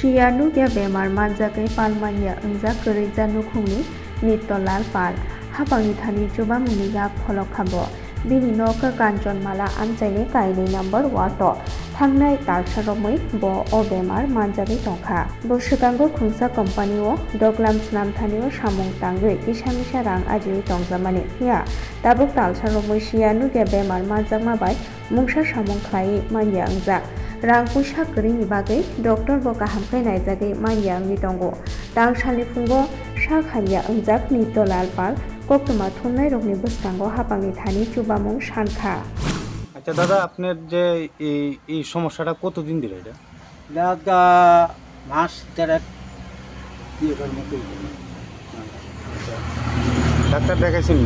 શિયાળું બેમાર માનજાકઈ પાલમાનિયા અંજા કરેજા નુખુંગની નિત્યલાલ પાલ હાપાંગની થાની જોબામુની ગા ફલક ખાબો bini no ka kanchon mala amchaini kaini number wato thangnai tarsaromi bo o bemar manjari tongkha boshikango khungsa company o doglam snam thani o samung tangge kisa misa rang ajiu tongjamani ya tabuk talsaromi shianu ge bemar manjakma bai mungsa samung khlai manya angjak rangku shakrini bagui doctor bo kaham khai naijagui manya wngwi tongo tang salifungo shakhanya ongjak nitolal park koktoma thumnai rokni bwskango hapangni thani chubamung sankha আচ্ছা দাদা আপনার যে এই এই সমস্যাটা কতদিন ধরে এটা দাদা মাস দেড়েক ডাক্তার দেখাইছেন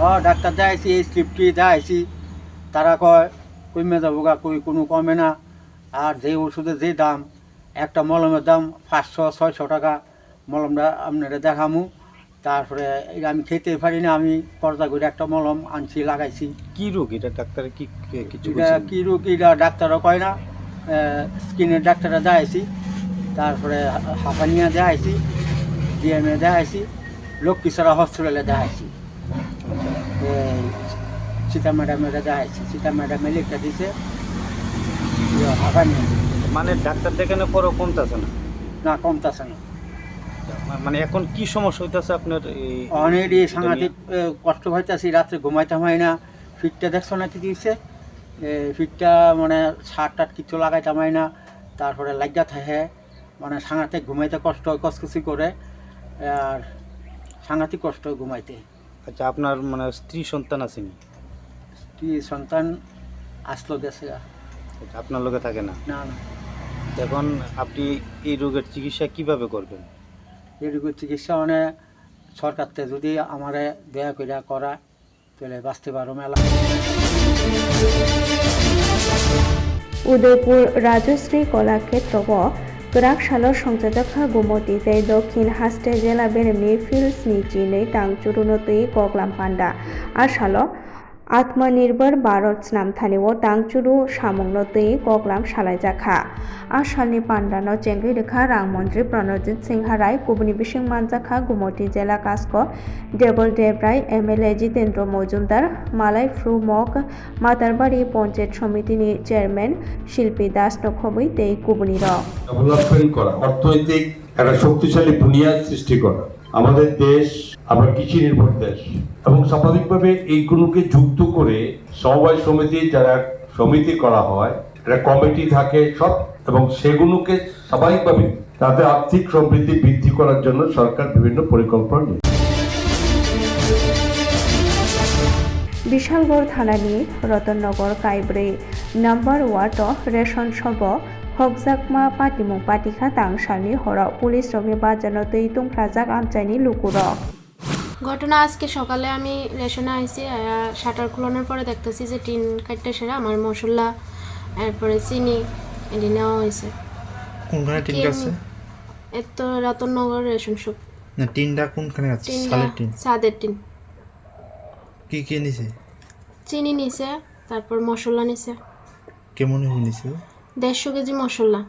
ও ডাক্তার দেখাইছি এই স্লিপটি দেখাইছি তারা কয় কমে যাব গা কোনো কমে না আর যে ওষুধের যে দাম একটা মলমের দাম পাঁচশো ছয়শো টাকা। মলমটা আপনারা দেখামু। তারপরে এটা আমি খেতে পারি না আমি পর্দা করে একটা মলম আনছি লাগাইছি। কি রোগ এটা? ডাক্তারে কি কিছু? কী রোগ? এটা ডাক্তারও কয় না স্কিনের ডাক্তারে দেখাইছি। তারপরে হাফানিয়া দেখাইছি ডিএমএ দেখাইছি লক্ষ্মীছড়া হসপিটালে দেখাইছি। সীতা ম্যাডামের দেখাইছি সীতা ম্যাডামে লিখে দিছে। মানে ডাক্তার দেখানো পরেও কমতেছে না? না কমতাছে না। মানে এখন কি সমস্যা হইতেছে আপনার এই সাংঘাতিক কষ্ট হইতেছি রাত্রে ঘুমাইতে হয় না। ফিটটা দেখছ না কি দিয়েছে ফিটটা মানে সার টাট কিছু লাগাইতে হয় না। তারপরে লাগিয়া থাকে। মানে সাংঘাতিক ঘুমাইতে কষ্ট হয় কসকুচি করে। আর সাংঘাতিক কষ্ট হয় ঘুমাইতে। আচ্ছা আপনার মানে স্ত্রী সন্তান আছে স্ত্রী সন্তান আসলো গেছে আপনার লোকে থাকে না? না না। এখন আপনি এই রোগের চিকিৎসা কীভাবে করবেন? এই রোগের চিকিৎসা মানে সরকার থেকে যদি আমারে দয়া করে করা তাহলে বাঁচতে পারো মেলা। উদয়পুর রাজশ্রী কলাক্ষেত্র ও গ্রাকশাল সংযোজখা গুমতি যে দক্ষিণ হাস্টে জেলা বেরেমনি ফিল্ডস নিচি नै টাংচুরুনতই গগলাম পান্ডা। আসাল আত্মনির্ভর ভারত স্নামথানিও টাংচুরু সামংনতই গগলাম সালাইজাখা আসালনি পান্ডানো চেঙ্গি রেখা রাংমন্ত্রী প্রণজিৎ সিংহা রায় কুবনি বিশিং মানজাখা গুমতি জেলা কাস্ক, দেবল দেবরায় এমএলএ জিতেন্দ্র মজুমদার, মালাই ফ্রু মক মাতারবাড়ি পঞ্চায়েত সমিতিনি চেয়ারম্যান শিল্পী দাস নখবই তেই কুবনি রক ডেভেলপমেন্ট করা অর্থনৈতিক একটা শক্তিশালী বুনিয়াদ সৃষ্টি করা। আমাদের দেশ আমরা কৃষি নির্ভর দেশ। এবং স্বাভাবিকভাবে এইগুলোকে যুক্ত করে সমবায় সমিতি যারা সমিতি করা হয়, একটা কমিটি থাকে সব, এবং সেগুলোকে স্বাভাবিকভাবে তাদের আর্থিক সমৃদ্ধি বৃদ্ধি করার জন্য সরকার বিভিন্ন পরিকল্পনা নিয়ে। বিশালগড় থানানি রতননগর কাইব্রে নাম্বার ওয়ার্ড রেশন সব হকজাকমা পাটিমু পাটিখা তাংসালনি হর। পুলিশ রমি বাজানো তৈ তুংখ্লাজাক আমচাইনি লুকুরক ঘটনা আজকে সকালে আমি রেশনে আইসি শাটার খোলানোর পরে দেখতেছি যে টিন কাটতে সেরা আমার মশলা এরপরে চিনি এটি নেওয়া হয়েছে। কোনখানে টিন আছে এত রতননগর রেশন শপ। না টিনটা কোনখানে আছে টিনটা টিন? সাদের টিন। কি কি নিছে? চিনি নিছে তারপর মশলা নিছে। কেমন হয়ে নিছে? দেড়শো কেজি মশলা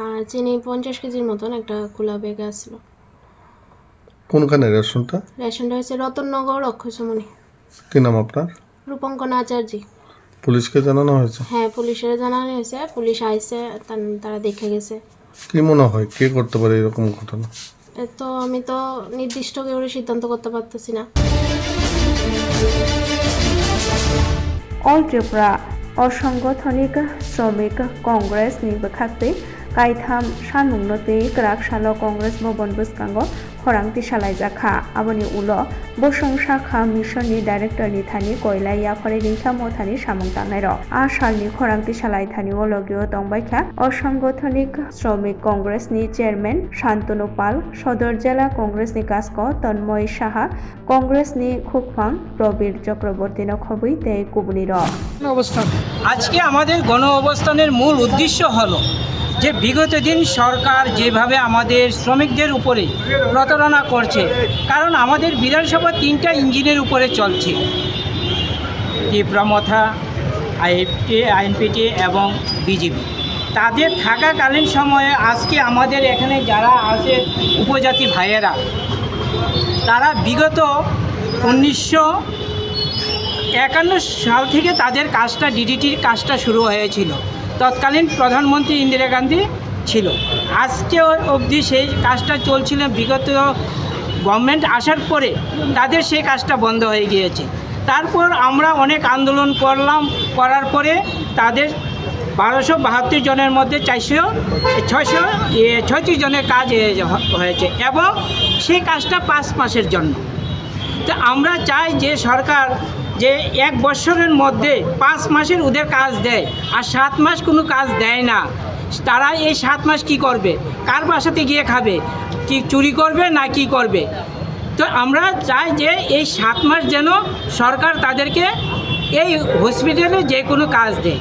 আর চিনি পঞ্চাশ কেজির মতন একটা খোলা ব্যাগ আসলো। কোনখানে রেশনটা? রেশনটা হয়েছে রতননগর অক্ষয়সমণি কি নাম আপনার? রূপঙ্কন আচার্যি। পুলিশকে জানানো হয়েছে? হ্যাঁ পুলিশের জানানো হয়েছে। পুলিশ আইসে তারা দেখে গেছে। কি মনে হয় কে করতে পারে এরকম ঘটনা? এ তো আমি তো নির্দিষ্ট কেউ সিদ্ধান্ত করতে পারতেছি না। অল ত্রিপুরা অসাংগঠনিক শ্রমিক কংগ্রেস 허랑띠샬라이 자카 아버니 울러 보성샤카 미션니 다이렉터니 타니 거일라이 아파리 링카모 타니 সামংতানাইর আশালনি খরাংতিশালাই থানি ও লগীয় তংবাইখা অসংগঠনিক শ্রমিক কংগ্রেস নি চেয়ারম্যান শান্তনু পাল, সদর জেলা কংগ্রেস নি কাসক তন্ময় সাহা, কংগ্রেস নি খুকফাং প্রবীর চক্রবর্তী নখবই তে কুবনির। অবস্থান আজকে আমাদের গণ অবস্থানের মূল উদ্দেশ্য হলো যে বিগত দিন সরকার যেভাবে আমাদের শ্রমিকদের উপরে প্রতারণা করছে, কারণ আমাদের বিধানসভা তিনটা ইঞ্জিনের উপরে চলছে। তীব্রমথা আইএফটি, আইএনপিটি এবং বিজেপি। তাদের থাকাকালীন সময়ে আজকে আমাদের এখানে যারা আছে উপজাতি ভাইয়েরা, তারা বিগত উনিশশো একান্ন সাল থেকে তাদের কাজটা ডিডিটির কাজটা শুরু হয়েছিল। তৎকালীন প্রধানমন্ত্রী ইন্দিরা গান্ধী ছিল। আজকে অবধি সেই কাজটা চলছিল। বিগত গভর্নমেন্ট আসার পরে তাদের সেই কাজটা বন্ধ হয়ে গিয়েছে। তারপর আমরা অনেক আন্দোলন করলাম। করার পরে তাদের বারোশো বাহাত্তর জনের মধ্যে চারশো, ছয়শো ছয়ত্রিশ জনের কাজ হয়ে- হয়েছে এবং সেই কাজটা পাঁচ মাসের জন্য। তো আমরা চাই যে সরকার যে এক বছরের মধ্যে পাঁচ মাসের ওদের কাজ দেয় আর সাত মাস কোনো কাজ দেয় না। তারা এই সাত মাস কি করবে? কার বাসাতে গিয়ে খাবে? কি চুরি করবে না কি করবে? তো আমরা চাই যে এই সাত মাস যেন সরকার তাদেরকে এই হসপিটালে যে কোনো কাজ দেয়।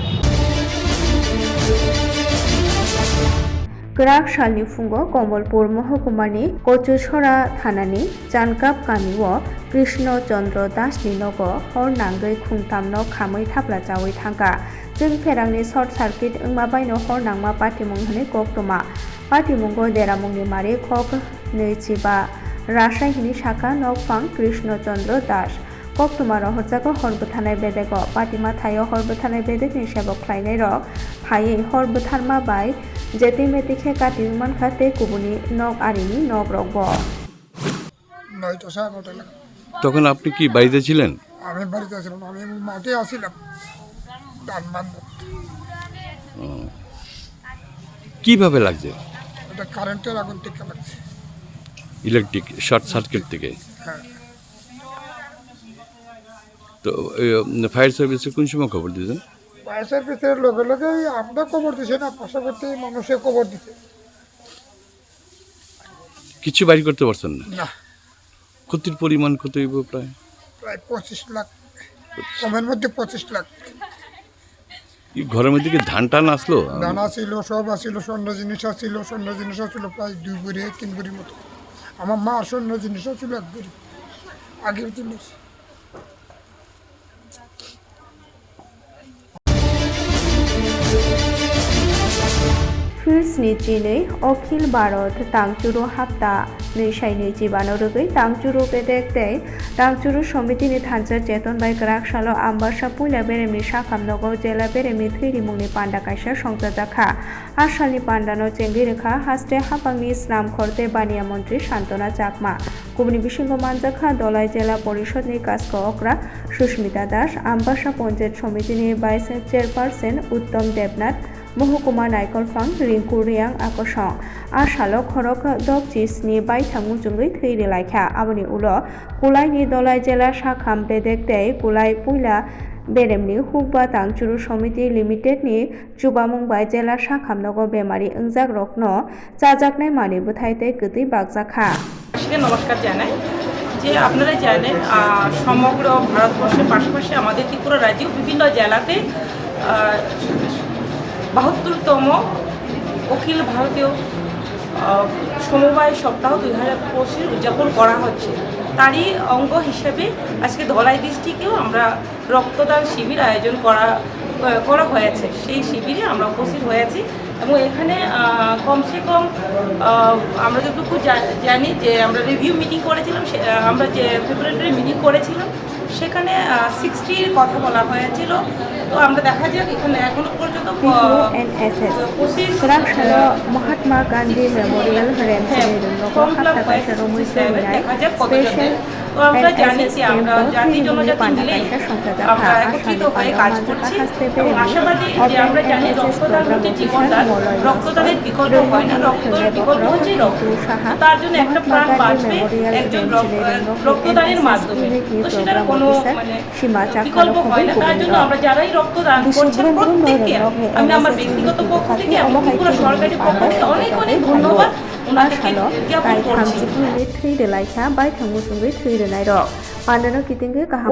ક્રાક શાલની ફુંગો કમલપુર મહકુમાની કચુછરા થાનાની ચાનકાપ કામીઓ કૃષ્ણ ચંદ્ર દાસની નગ હર નાંગઈ ખુંતામનો ખામઈ થાપલા ચાવી થાંગા જિંગ ફેરાંગની શોર્ટ સાર્কিટ અંગમા બાઈનો હર નાંગમા પાટીમુંગ હને કોકટુમા પાટીમુંગો દેરામુંગની મારે ખોક નેચીબા রাজশাহী শাখা নকফাং কৃষ্ণচন্দ্র দাস কপ্তমা রহরজাগ সর্বথানায় বেদেগ পাটিমা থাই সর্বথানায় বেদেক নিশাবক খাইনাই র হাইয়ে সর্বথানমা বাই জেতে মেতিখে কাটি মান খাতে কুবুনি নগ আরিনি নগ রগব তখন আপনি কি বাড়িতে ছিলেন? আমি বাড়িতে ছিলাম আমি মাঠে আসিলাম কীভাবে লাগছে? এটা কারেন্টের আগুন থেকে লাগছে। ইলেকট্রিক শর্ট সার্কিট থেকে। হ্যাঁ। তো ফায়ার সার্ভিসে কোন সময় খবর দিয়েছেন বয়সের ভিতরে লগে লগে আমরা খবর দিছে না পাশাপাশি মানুষে খবর দিছে। কিছু বাড়ি করতে পারছেন না? না। ক্ষতির পরিমাণ কত হইব প্রায়? প্রায় পঁচিশ লাখ। কমের মধ্যে পঁচিশ লাখ। এই ঘরের মধ্যে কি ধান টান আসলো? দানা ছিল সব আছিল স্বর্ণ জিনিস ছিল স্বর্ণ জিনিস ছিল প্রায় দুই বুড়ি তিন বুড়ির মতো। আমার মার স্বর্ণ জিনিস ছিল এক বুড়ি আগের জিনিস। फिल्सनि जिनै अखिल भारत तांचुरु हाप्ता नैसाइनि जिबानो रगै तांचुरु बेदेक दै तांचुरु समितिनि थानसा चेतन बाय ग्राकसालो आम्बासा पुइला बेरेमनि साखामनगौ जेला बेरेमनि थैरि मुंनि पान्डा काइसा संजाजाखा आसालनि पान्डानो चेंगि रेखा हास्ते हापांनि स्नाम खरते बानिया मन्त्रि सान्तना चाकमा गुबुननि बिसिंग मानजाखा दलाइ जिल्ला परिषदनि कासको अक्रा सुस्मिता दास आम्बासा पन्चायत समितिनि भाइस चेयारपार्सन उत्तम देबनाथ महकुमा नायकलफां रिंकु रियां आकर्षं आसालो खरक दबचिसनि बायथांमु जुंगै थैरे लायखा आबनि उल कुलाइनि दलाइ जेला साखाम बेदेक दै कुलाइ पुइला बेरेमनि हुकबा तांचुरु समिति लिमिटेडनि जुबामुंबाय जेला साखामनगो बेमारि ओंजाक रकनो চাজাকনাই মানি বুথাইতে গতি বাগজাখা সে নমস্কার জানাই যে আপনারা জানেন আহ, সমগ্র ভারতবর্ষের পাশাপাশি আমাদের ত্রিপুরা রাজ্যেও বিভিন্ন জেলাতে আহ, বাহাত্তরতম অখিল ভারতীয় সমবায় সপ্তাহ দুই হাজার পঁচিশ উদযাপন করা হচ্ছে। তারই অঙ্গ হিসেবে আজকে ধলাই ডিস্ট্রিক্টেও আমরা রক্তদান শিবির আয়োজন করা করা হয়েছে। সেই শিবিরে আমরা উপস্থিত হয়েছি এবং এখানে কমসে কম আমরা যতটুকু জানি যে আমরা রিভিউ মিটিং করেছিলাম আমরা যে ফেব্রুয়ারি মিটিং করেছিলাম সেখানে সিক্সটির কথা বলা হয়েছিল। তো আমরা দেখা যাক এখানে এখনও পর্যন্ত মহাত্মা গান্ধী মেমোরিয়াল কাইসা রমুই সেমিনাই স্পেশাল তো আমরা জানি যে আমরা জাতি জনজাতি মিলে আমরা একত্রিত হয়ে কাজ করছি এবং আশাবাদী যে আমরা জানি রক্তদান হচ্ছে জীবনদান রক্তদানের বিকল্প হয় না রক্তের বিকল্প হচ্ছে রক্ত তার জন্য একটা প্রাণ বাঁচবে একজন রক্তদানের মাধ্যমে। তো সেটার কোনো মানে বিকল্প হয় না। তার জন্য আমরা যারাই রক্তদান করছেন প্রত্যেককে আমি আমার ব্যক্তিগত পক্ষ থেকে এবং ত্রিপুরা সরকারি পক্ষ থেকে অনেক অনেক ধন্যবাদ।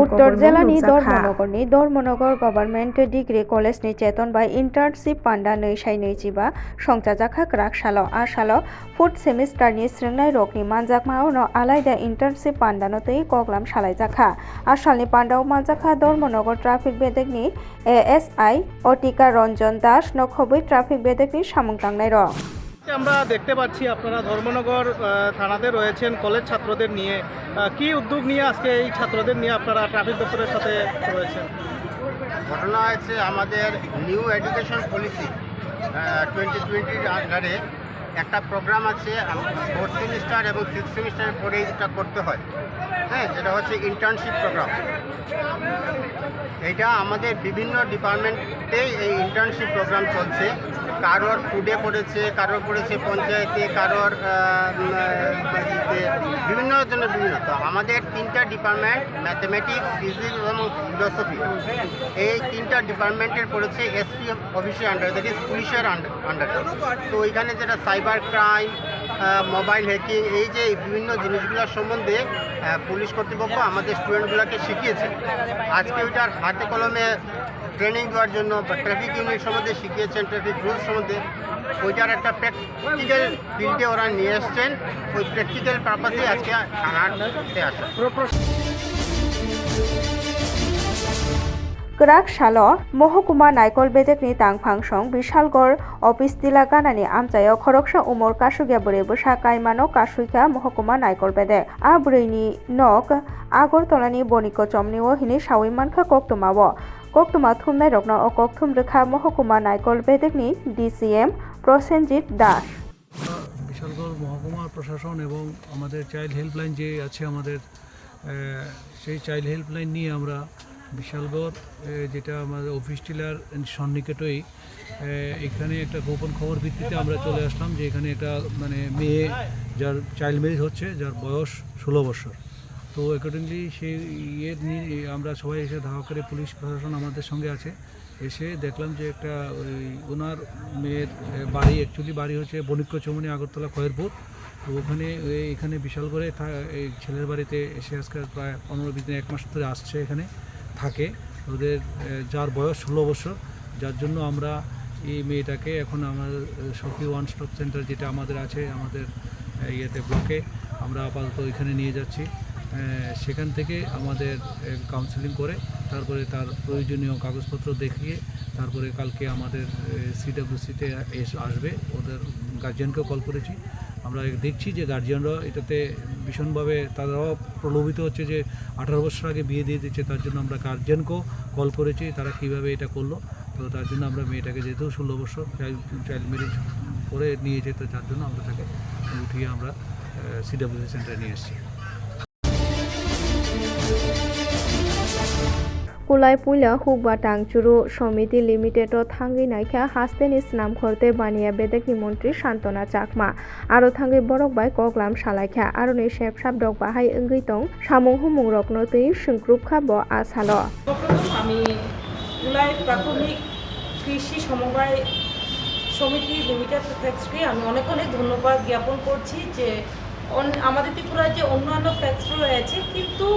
উত্তর জেলা নি ধর্মনগর নি ধর্মনগর গভর্নমেন্ট ডিগ্রি কলেজ নি চেতন বাই ইন্টার্নশিপ পান্ডা নই সাই নই জিবা সংচাজাখা ক্রাক সালো আর সালো ফুড সেমিস্টার নি শ্রেণাই রোগ নি মানজাক মাও ন আলাইদা ইন্টার্নশিপ পান্ডা নতেই কগলাম সালাই জাখা আর সালনি পান্ডাও মানজাখা ধর্মনগর ট্রাফিক বেদেক নি এ এস আই অটিকা রঞ্জন দাস নখবই ট্রাফিক বেদেক নি সামুং টাংনাই রক আমরা দেখতে পাচ্ছি আপনারা ধর্মনগর থানাতে রয়েছেন কলেজ ছাত্রদের নিয়ে। কি উদ্যোগ নিয়ে আজকে এই ছাত্রদের নিয়ে আপনারা ট্রাফিক দপ্তরের সাথে রয়েছেন? ঘটনা হয়েছে আমাদের নিউ এডুকেশন পলিসি টোয়েন্টি টোয়েন্টির আন্ডারে একটা প্রোগ্রাম আছে ফোর্থ সেমিস্টার এবং সিক্স সেমিস্টারের পরে এটা করতে হয়। হ্যাঁ যেটা হচ্ছে ইন্টার্নশিপ প্রোগ্রাম এটা আমাদের বিভিন্ন ডিপার্টমেন্টেই এই ইন্টার্নশিপ প্রোগ্রাম চলছে। কারোর ফুডে পড়েছে, কারোর পড়েছে পঞ্চায়েতে, কারোর বিভিন্ন জন্য বিভিন্ন। তো আমাদের তিনটা ডিপার্টমেন্ট ম্যাথমেটিক্স ফিজিক্স এবং ফিলোসফি এই তিনটা ডিপার্টমেন্টের পড়েছে এসপি অফিসের আন্ডার দ্যাট ইজ পুলিশের আন্ডারে তো ওইখানে যেটা সাইবার ক্রাইম মোবাইল হ্যাকিং, এই যে বিভিন্ন জিনিসগুলোর সম্বন্ধে পুলিশ কর্তৃপক্ষ আমাদের স্টুডেন্টগুলোকে শিখিয়েছে। আজকে ওইটার হাতে কলমে ট্রেনিং দেওয়ার জন্য বা ট্রাফিক ইউনিট সম্বন্ধে শিখিয়েছেন, ট্রাফিক রুলস সম্বন্ধে। ওইটার একটা প্র্যাকটিক্যাল ফিল্ডে ওরা নিয়ে এসছেন। ওই প্র্যাকটিক্যাল পারপাসে আজকে থানাতে আসা। গ্রাক সালো মহকুমা নাইকল বেদেকনি তাংফাংসং বিশালগড় অফিস তিলা গানানি আমচায় খরকসা উমর কাসুগিয়া বরে বসা কাইমানো কাসুইকা মহকুমা নাইকল বেদে। আ বুড়ৈনি নক আগরতলানি বনিক চমনিও হিনি সাউই মানখা কক্তমাও কক্তমা থুমনাই রকনা ও কক্তুম রেখা মহকুমা নাইকল বেদেকনি ডিসিএম প্রসেনজিৎ দাস। বিশালগড় মহকুমা প্রশাসন এবং আমাদের চাইল্ড হেল্পলাইন যে আছে আমাদের সেই চাইল্ড হেল্পলাইন নিয়ে আমরা বিশালগড় যেটা আমাদের অফিস টিলার সন্নিকটই এখানে একটা গোপন খবর ভিত্তিতে আমরা চলে আসলাম যে এখানে একটা মানে মেয়ে যার চাইল্ড ম্যারেজ হচ্ছে, যার বয়স ষোলো বছর। তো অ্যাকর্ডিংলি সেই ইয়ে নিয়ে আমরা সবাই এসে ধাওয়া করে পুলিশ প্রশাসন আমাদের সঙ্গে আছে। এসে দেখলাম যে একটা, ওই ওনার মেয়ের বাড়ি অ্যাকচুয়ালি বাড়ি হচ্ছে বণিক্য চৌমনি আগরতলা খয়েরপুর। তো ওখানে এখানে বিশাল করে এই ছেলের বাড়িতে এসে আজকে প্রায় পনেরো বিশ দিন, এক মাস ধরে আসছে এখানে। থাকে। ওদের যার বয়স ষোলো বছর, যার জন্য আমরা এই মেয়েটাকে এখন আমাদের সখী ওয়ান স্টপ সেন্টার যেটা আমাদের আছে, আমাদের ইয়েতে ব্লকে আমরা আপাতত ওইখানে নিয়ে যাচ্ছি। সেখান থেকে আমাদের কাউন্সেলিং করে, তারপরে তার প্রয়োজনীয় কাগজপত্র দেখিয়ে, তারপরে কালকে আমাদের সিডাব্লিউসিতে আসবে। ওদের গার্জিয়ানকেও কল করেছি। আমরা দেখছি যে গার্জিয়ানরা এটাতে ভীষণভাবে তারাও প্রলোভিত হচ্ছে যে আঠারো বছর আগে বিয়ে দিয়ে দিচ্ছে তার জন্য আমরা গার্জিয়ানকেও কল করেছি, তারা কীভাবে এটা করল, তো তার জন্য আমরা মেয়েটাকে যেহেতু ষোলো বছর চাইল্ড চাইল্ড ম্যারেজ করে নিয়ে যেতে তার জন্য আমরা তাকে উঠিয়ে আমরা সিডাব্লিউসি সেন্টারে নিয়ে এসেছি। কুলাই পুইলা হুকবা টাংচুরু সমিতি লিমিটেড থাঙ্গি নাইখা হাস্তেনি স্নাম খরতে বানিয়া বেদেকনি মন্ত্রী শান্তনা চাকমা। আরও থাঙ্গি বরক বাই কগলাম সালাইখা আরও নি শেপ সাপ ডক বাহাই ওঙ্গই তং সামং হুমং রকন তৈ সংক্রুপ খাব আসালো আমি কুলাই প্রাথমিক কৃষি সমবায় সমিতি লিমিটেড ফ্যাক্টরি আমি অনেক অনেক ধন্যবাদ জ্ঞাপন করছি যে আমাদের ত্রিপুরায় যে অন্যান্য ফ্যাক্টরি রয়েছে, কিন্তু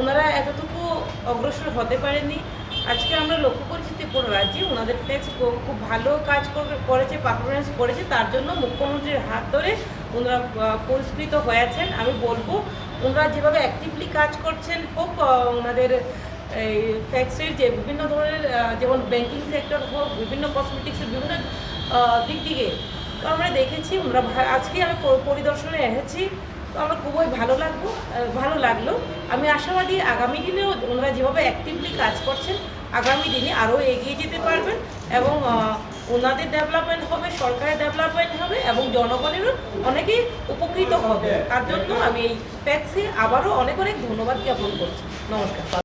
ওনারা এতটুকু অগ্রসর হতে পারেনি আজকে আমরা লক্ষ্য করেছি ত্রিপুরা রাজ্যে ওনাদের ট্যাক্স খুব ভালো কাজ করে- করেছে পারফরমেন্স করেছে, তার জন্য মুখ্যমন্ত্রীর হাত ধরে ওনারা পুরস্কৃত হয়েছেন। আমি বলব, ওনারা যেভাবে অ্যাক্টিভলি কাজ করছেন হোক ওনাদের, এই ট্যাক্সের যে বিভিন্ন ধরনের যেমন ব্যাংকিং সেক্টর হোক, বিভিন্ন কসমেটিক্সের বিভিন্ন দিক থেকে আমরা দেখেছি ভা- আজকে আমি পরিদর্শনে এসেছি। তো আমার খুবই ভালো লাগবো ভালো লাগল। আমি আশাবাদী আগামী দিনেও ওনারা যেভাবে অ্যাক্টিভলি কাজ করছেন, আগামী দিনে আরও এগিয়ে যেতে পারবেন এবং ওনাদের ডেভেলপমেন্ট হবে, সরকারের ডেভেলপমেন্ট হবে এবং জনগণেরও অনেকেই উপকৃত হবে। তার জন্য আমি এই ট্যাক্সে আবারও অনেক অনেক ধন্যবাদ জ্ঞাপন করছি। নমস্কার।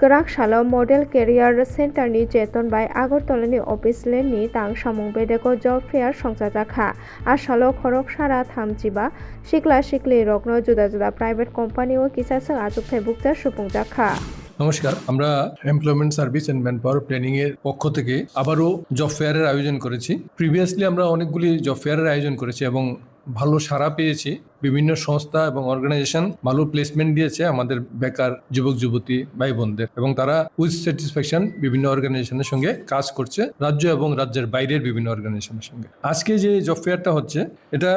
ক্রাকশাল মডেল কেরিয়ার সেন্টার নি চেতন મોડેલ કેરિયર સેન્ટરની ચેતનભાઈ তাং সামুং લેનनि জব ফেয়ার बेदेको जब খা আর आसालो खरक সারা থামচিবা, শিকলা শিকলে, রগ্ন জোদা জুদা প্রাইভেট কোম্পানি ও কিসাসং আচুক ফেবুকজা খা নমস্কার, আমরা employment service and man power planning এর পক্ষ থেকে আবারও জব ফেয়ারের আয়োজন করেছি। প্রিভিয়াসলি আমরা অনেকগুলি জব ফেয়ারের আয়োজন করেছি এবং ভালো সাড়া পেয়েছি। বিভিন্ন সংস্থা এবং অর্গানাইজেশন ভালো প্লেসমেন্ট দিয়েছে আমাদের বেকার যুবক, যুবতী ভাই বোনদের এবং তারা উইথ স্যাটিসফ্যাকশন বিভিন্ন অর্গানাইজেশনের সঙ্গে কাজ করছে, রাজ্য এবং রাজ্যের বাইরের বিভিন্ন অর্গানাইজেশনের সঙ্গে। আজকে যে জব ফেয়ারটা হচ্ছে, এটা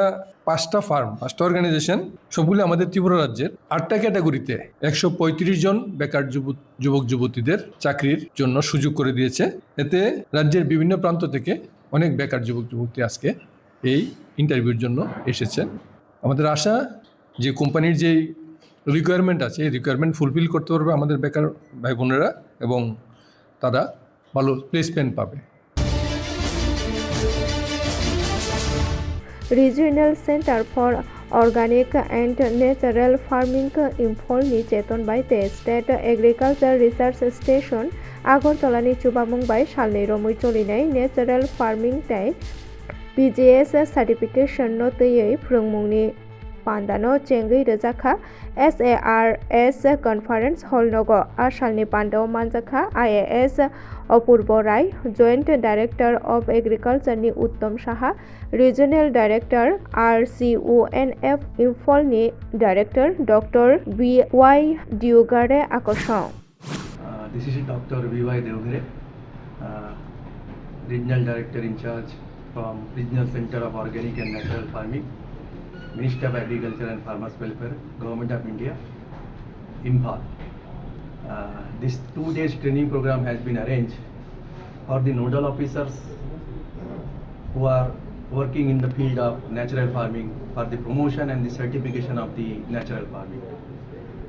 পাঁচটা ফার্ম পাঁচটা অর্গানাইজেশন সবগুলো আমাদের ত্রিপুরা রাজ্যের আটটা ক্যাটাগরিতে একশো পঁয়ত্রিশ জন বেকার যুবক যুবক, যুবতীদের চাকরির জন্য সুযোগ করে দিয়েছে। এতে রাজ্যের বিভিন্ন প্রান্ত থেকে অনেক বেকার যুবক, যুবতী আজকে এই ইন্টারভিউর জন্য এসেছেন। আমাদের আশা যে কোম্পানির যে রিকোয়ারমেন্ট আছে, এই রিকোয়ারমেন্ট ফুলফিল করতে পারবে আমাদের বেকার ভাই বোনেরা এবং তারা ভালো প্লেসমেন্ট পাবে। Organic and Natural Farming Imphal ni Cheton by the State Agriculture Research Station আগরতলানি চুবামুংবাই সালনি রমুই চলিনাই natural farming BGS certification no töyei phwrwngmungni pandano chengui rwjakha SARS Conference Hall nogo a salni pandao manjakha IAS Apurba Roy joint director of agriculture নি Uttam Saha regional director R C O N F Imphal নি director doctor B Y Uh, this is Dr. V.Y. Devgare, uh, Regional Director in charge from Regional Center of Organic and Natural Farming, Ministry of Agriculture and Farmers Welfare, Government of India, Imphal. Uh, this two days training program has been arranged for the nodal officers who are working in the field of natural farming for the promotion and the certification of the natural farming.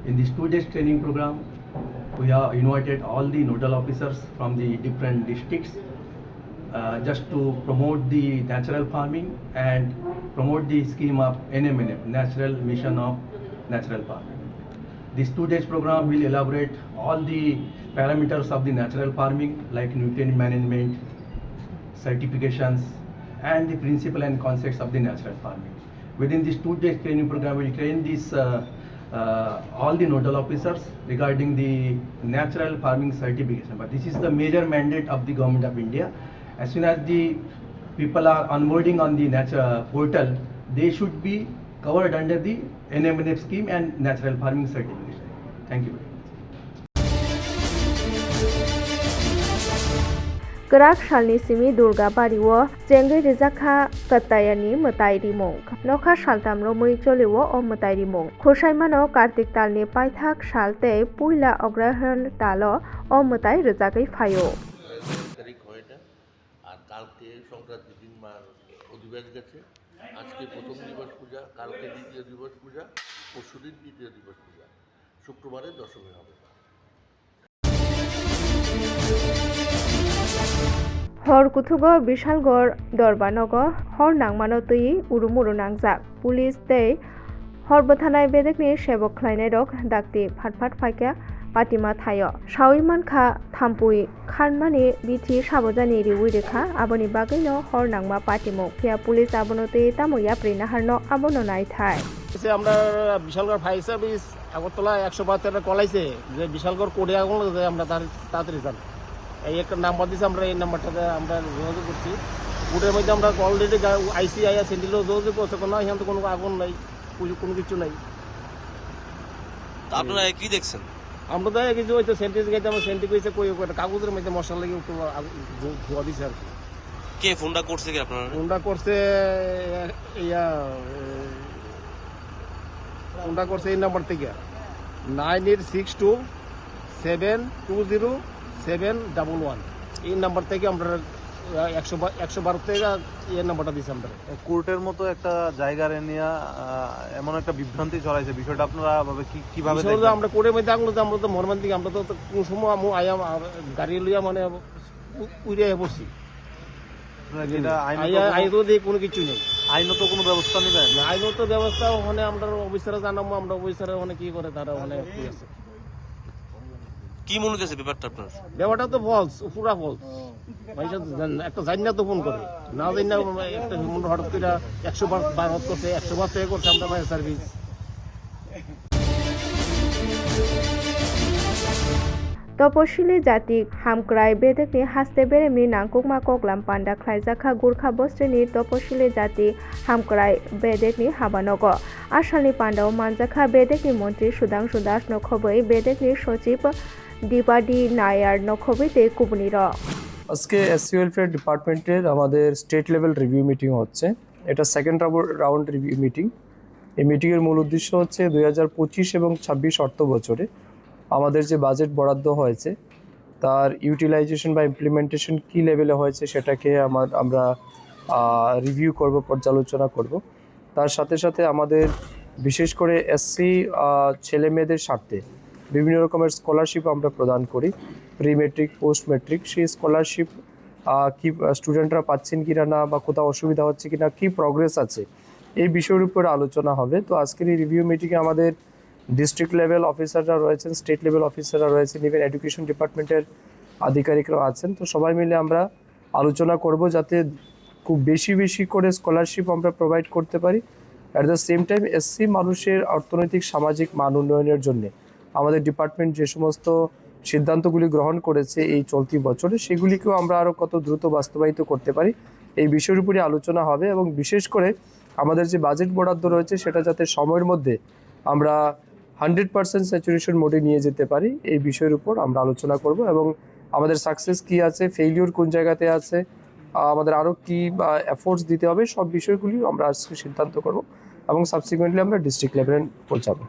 In this two days training program, we have invited all the nodal officers from the different districts uh, just to promote the natural farming and promote the scheme of NMNF, Natural Mission of Natural Farming. This two days program will elaborate all the parameters of the natural farming like nutrient management, certifications, and the principle and concepts of the natural farming. Within this two days training program, we will train these uh, uh, all the nodal officers regarding the natural farming certification. But this is the major mandate of the government of India. As soon as the people are onboarding on the natural portal, they should be covered under the NMNF scheme and natural farming certification. Thank you. Gerak salni simi Durga Bariwo Jengui Rizakha Katayani Mutai Rimung Nokha Saltam Romui Choliwo O Mutai Rimung Khursaimano Kartik Talni Paithak Salte Puila Ograhan Talo O Mutai Rizakai Phayo তারিখ হয় না আর কালকে সংক্রান্তি দিন মার অধিবাস গেছে। আজকে প্রথম দিবস পূজা, কালকে দ্বিতীয় দিবস পূজা পরশুদিন তৃতীয় দিবস পূজা। শুক্রবারে দশমী হবে। হর কুথুগো বিশালগড় দরবানগ হর নাংমানো তৈই উরুমুরু নাংজাক পুলিশ তৈ হরবো থানায় বেদেকনি সেবক খ্লাইনাই রক ডাকতি ফাটফাট ফাইকা পাটিমা থায় সাউইমান খা থাম্পুই। খানমানি বিথি সাবজানি রিউই রেখা। আবনি বাগৈনো হর নাংমা পাটিমু। ফিয়া পুলিশ আবনো তৈ তামুইয়া প্রিনাহারনো আবনো নাই থাই এসে আমরা বিশালগড় ফায়ার সার্ভিস আগরতলা একশো বাহাত্তরটা কলাইছে যে বিশালগড় কোডে আগুন লাগে আমরা তার তাড়াতাড়ি যান এই একটা নাম্বার দিয়েছে আমরা এই নাম্বারটাতে আমরা যোগাযোগ করছি। কোডের মধ্যে আমরা অলরেডি আইসি আইয়া সেন্টিলেও যোগাযোগ করছে কোনো এখান তো কোনো আগুন নাই কোনো কিছু নাই। আপনারা কি দেখছেন? আমরা তো কিছু হয়তো সেন্টেন্স গাইতে আমার সেন্টি কইছে কই কাগজের মধ্যে মশলা লাগিয়ে একটু ধোয়া দিছে আর কি। কে ফোনটা করছে কি আপনার? ফোনটা করছে ইয়া ফোনটা করছে এই নাম্বার থেকে। Nine eight six two seven two zero seven double one. এই নাম্বার থেকে আমরা একশো একশো বারো থেকে নাম্বারটা আমরা কোর্টের মতো একটা জায়গা নিয়ে এমন একটা বিভ্রান্তি ছড়াইছে। বিষয়টা আপনারা কীভাবে আমরা কোর্টের মধ্যে আঙুলো আমরা তো মর্মান দিকে আমরা তো তো সময় আমি আয়া গাড়ি লইয়া মানে উ- উড়ে বসছি। আইনত দিয়ে কোনো কিছু নেই। আইনত কোনো ব্যবস্থা নেবেন? আইনত ব্যবস্থা ওখানে আমরা অফিসারে জানাব আমরা অফিসারে ওখানে কি করে তারা ওখানে কি মনে হচ্ছে ব্যাপারটা আপনার? ব্যাপারটা তো ফলস পুরা ফলস একটা জান্না তো ফোন করে। না জান্না একটা মনে হঠাৎ করে একশো বার বারত করছে একশো বার পে করছে আমরা ফায়ার সার্ভিস জাতি হামক্রাই বেদকনি হাস্তে বেরেমি নাংকুকমা ককলাম পান্ডা খ্লাইজাখা গুর্খা বস্ত্রনি তপশিলি জাতি হামক্রাই বেদেকনি হাবানগ আসালনি ও মানজাখা বেদেকনি মন্ত্রী সুদাংশু দাস নখবই বেদেকনি সচিব দিবাদি নায়ার নখবিতে কুবনির। আজকে এসসি ওয়েলফেয়ার ডিপার্টমেন্টের আমাদের স্টেট লেভেল রিভিউ মিটিং হচ্ছে। এটা সেকেন্ড রাউন্ড রিভিউ মিটিং এই মিটিংয়ের মূল উদ্দেশ্য হচ্ছে দুই হাজার পঁচিশ এবং ছাব্বিশ অর্থ বছরে আমাদের যে বাজেট বরাদ্দ হয়েছে, তার ইউটিলাইজেশন বা ইমপ্লিমেন্টেশন কী লেভেলে হয়েছে সেটাকে আমার আমরা রিভিউ করব, পর্যালোচনা করব। তার সাথে সাথে আমাদের বিশেষ করে এসসি ছেলে মেয়েদের স্বার্থে বিভিন্ন রকমের স্কলারশিপ আমরা প্রদান করি। প্রি মেট্রিক পোস্ট মেট্রিক সেই স্কলারশিপ কি স্টুডেন্টরা পাচ্ছেন কি না বা কোথাও অসুবিধা হচ্ছে কি না কী প্রগ্রেস আছে, এই বিষয়ের উপরে আলোচনা হবে। তো আজকের এই রিভিউ মিটিংয়ে আমাদের ডিস্ট্রিক্ট লেভেল অফিসাররা রয়েছেন স্টেট লেভেল অফিসাররা রয়েছেন ইভেন এডুকেশন ডিপার্টমেন্টের আধিকারিকরাও আছেন। তো সবাই মিলে আমরা আলোচনা করব যাতে খুব বেশি বেশি করে স্কলারশিপ আমরা প্রোভাইড করতে পারি। At the same time SC মানুষের অর্থনৈতিক, সামাজিক মান উন্নয়নের জন্যে। আমাদের ডিপার্টমেন্ট যে সমস্ত সিদ্ধান্তগুলি গ্রহণ করেছে এই চলতি বছরে, সেগুলিকেও আমরা আরও কত দ্রুত বাস্তবায়িত করতে পারি, এই বিষয়ের উপরে আলোচনা হবে এবং বিশেষ করে আমাদের যে বাজেট বরাদ্দ রয়েছে, সেটা যাতে সময়ের মধ্যে আমরা হান্ড্রেড পার্সেন্ট স্যাচুরেশন মোডে নিয়ে যেতে পারি, এই বিষয়ের উপর আমরা আলোচনা করব এবং আমাদের সাকসেস কী আছে ফেইলিওর কোন জায়গাতে আছে আমাদের আরও কী এফোর্টস দিতে হবে, সব বিষয়গুলি আমরা আজকে সিদ্ধান্ত করব এবং সাবসিকুয়েন্টলি আমরা ডিস্ট্রিক্ট লেভেলে পৌঁছাবো।